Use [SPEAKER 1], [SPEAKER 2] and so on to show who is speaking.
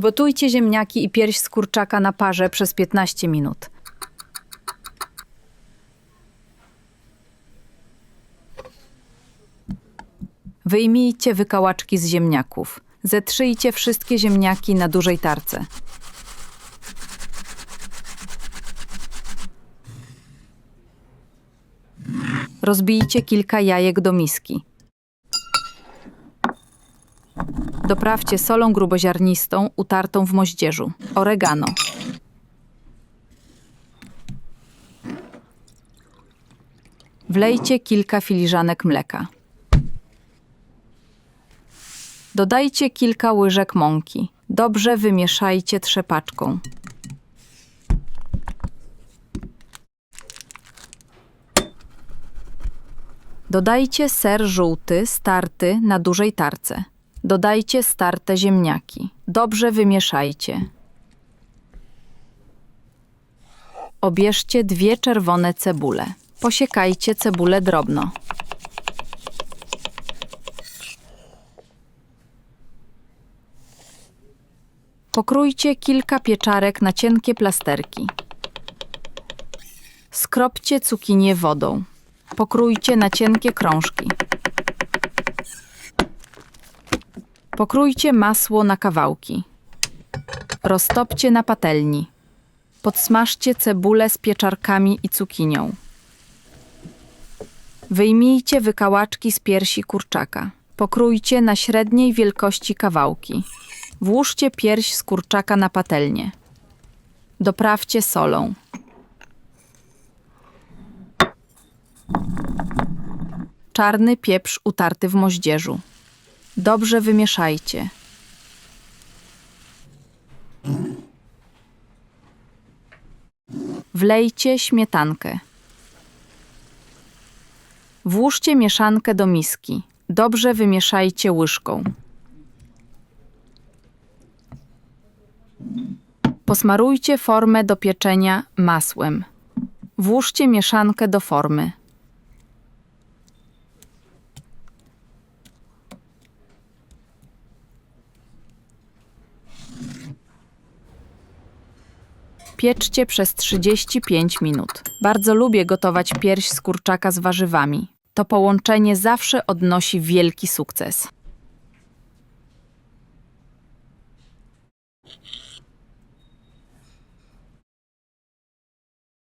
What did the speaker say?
[SPEAKER 1] Gotujcie ziemniaki i pierś z kurczaka na parze przez 15 minut. Wyjmijcie wykałaczki z ziemniaków. Zetrzyjcie wszystkie ziemniaki na dużej tarce. Rozbijcie kilka jajek do miski. Doprawcie solą gruboziarnistą utartą w moździerzu, oregano. Wlejcie kilka filiżanek mleka. Dodajcie kilka łyżek mąki. Dobrze wymieszajcie trzepaczką. Dodajcie ser żółty starty na dużej tarce. Dodajcie starte ziemniaki. Dobrze wymieszajcie. Obierzcie dwie czerwone cebule. Posiekajcie cebulę drobno. Pokrójcie kilka pieczarek na cienkie plasterki. Skropcie cukinię wodą. Pokrójcie na cienkie krążki. Pokrójcie masło na kawałki. Roztopcie na patelni. Podsmażcie cebulę z pieczarkami i cukinią. Wyjmijcie wykałaczki z piersi kurczaka. Pokrójcie na średniej wielkości kawałki. Włóżcie pierś z kurczaka na patelnię. Doprawcie solą. Czarny pieprz utarty w moździerzu. Dobrze wymieszajcie. Wlejcie śmietankę. Włóżcie mieszankę do miski. Dobrze wymieszajcie łyżką. Posmarujcie formę do pieczenia masłem. Włóżcie mieszankę do formy. Pieczcie przez 35 minut. Bardzo lubię gotować pierś z kurczaka z warzywami. To połączenie zawsze odnosi wielki sukces.